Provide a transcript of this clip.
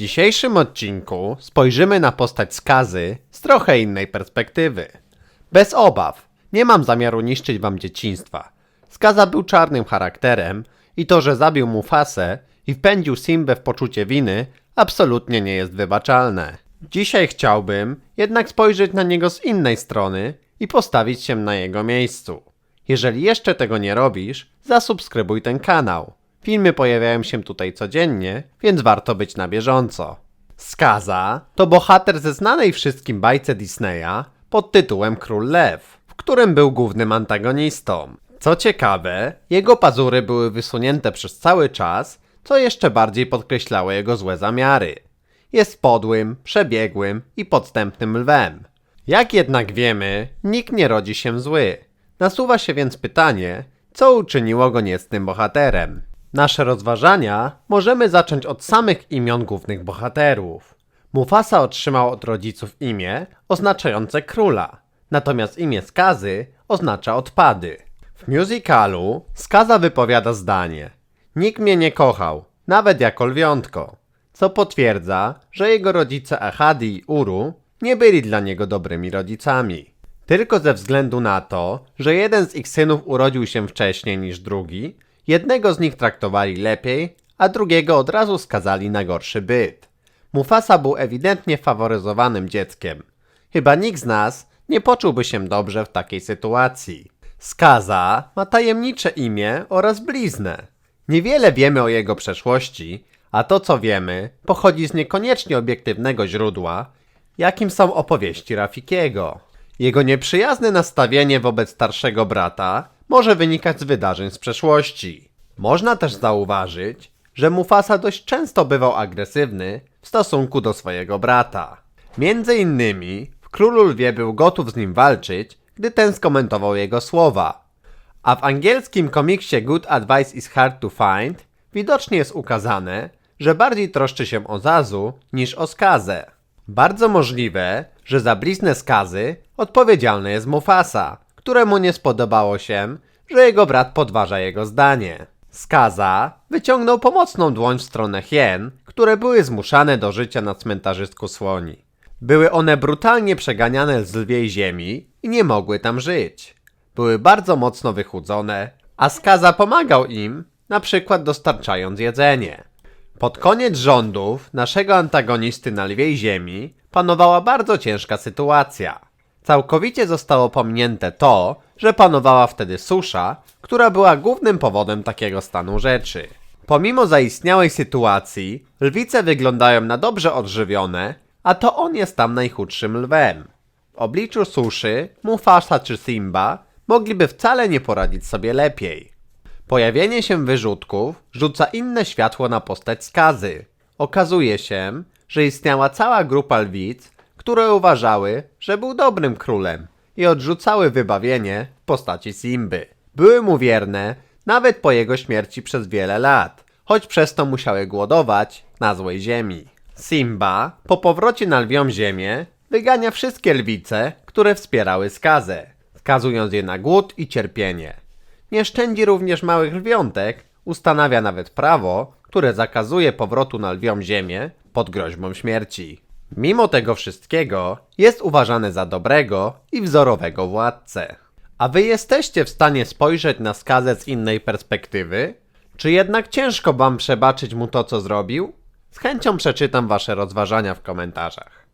dzisiejszym odcinku spojrzymy na postać skazy z trochę innej perspektywy. Bez obaw, nie mam zamiaru niszczyć wam dzieciństwa. Skaza był czarnym charakterem i to, że zabił Mufasę i wpędził Simbę w poczucie winy, absolutnie nie jest wybaczalne. Dzisiaj chciałbym jednak spojrzeć na niego z innej strony i postawić się na jego miejscu. Jeżeli jeszcze tego nie robisz, zasubskrybuj ten kanał. Filmy pojawiają się tutaj codziennie, więc warto być na bieżąco. Skaza to bohater ze znanej wszystkim bajce Disneya pod tytułem Król Lew, w którym był głównym antagonistą. Co ciekawe, jego pazury były wysunięte przez cały czas, co jeszcze bardziej podkreślało jego złe zamiary. Jest podłym, przebiegłym i podstępnym lwem. Jak jednak wiemy, nikt nie rodzi się zły. Nasuwa się więc pytanie, co uczyniło go niecnym bohaterem. Nasze rozważania możemy zacząć od samych imion głównych bohaterów. Mufasa otrzymał od rodziców imię oznaczające króla, natomiast imię Skazy oznacza odpady. W musicalu Skaza wypowiada zdanie: Nikt mnie nie kochał, nawet jako lwiątko, co potwierdza, że jego rodzice Ahadi i Uru nie byli dla niego dobrymi rodzicami. Tylko ze względu na to, że jeden z ich synów urodził się wcześniej niż drugi, jednego z nich traktowali lepiej, a drugiego od razu skazali na gorszy byt. Mufasa był ewidentnie faworyzowanym dzieckiem. Chyba nikt z nas nie poczułby się dobrze w takiej sytuacji. Skaza ma tajemnicze imię oraz bliznę. Niewiele wiemy o jego przeszłości, a to co wiemy pochodzi z niekoniecznie obiektywnego źródła, jakim są opowieści Rafikiego. Jego nieprzyjazne nastawienie wobec starszego brata może wynikać z wydarzeń z przeszłości. Można też zauważyć, że Mufasa dość często bywał agresywny w stosunku do swojego brata. Między innymi w Królu Lwie był gotów z nim walczyć, gdy ten skomentował jego słowa. A w angielskim komiksie Good Advice is Hard to Find widocznie jest ukazane, że bardziej troszczy się o Zazu niż o skazę. Bardzo możliwe, że za bliznę skazy odpowiedzialny jest Mufasa, któremu nie spodobało się, że jego brat podważa jego zdanie. Skaza wyciągnął pomocną dłoń w stronę hien, które były zmuszane do życia na cmentarzysku słoni. Były one brutalnie przeganiane z lwiej ziemi i nie mogły tam żyć. Były bardzo mocno wychudzone, a Skaza pomagał im, na przykład dostarczając jedzenie. Pod koniec rządów naszego antagonisty na lwiej ziemi panowała bardzo ciężka sytuacja. Całkowicie zostało pominięte to, że panowała wtedy susza, która była głównym powodem takiego stanu rzeczy. Pomimo zaistniałej sytuacji, lwice wyglądają na dobrze odżywione, a to on jest tam najchudszym lwem. W obliczu suszy Mufasa czy Simba mogliby wcale nie poradzić sobie lepiej. Pojawienie się wyrzutków rzuca inne światło na postać skazy. Okazuje się, że istniała cała grupa lwic, które uważały, że był dobrym królem i odrzucały wybawienie w postaci Simby. Były mu wierne nawet po jego śmierci przez wiele lat, choć przez to musiały głodować na złej ziemi. Simba po powrocie na lwią ziemię wygania wszystkie lwice, które wspierały skazę, skazując je na głód i cierpienie. Nie szczędzi również małych lwiątek, ustanawia nawet prawo, które zakazuje powrotu na lwią ziemię pod groźbą śmierci. Mimo tego wszystkiego jest uważany za dobrego i wzorowego władcę. A wy jesteście w stanie spojrzeć na skazę z innej perspektywy? Czy jednak ciężko wam przebaczyć mu to, co zrobił? Z chęcią przeczytam wasze rozważania w komentarzach.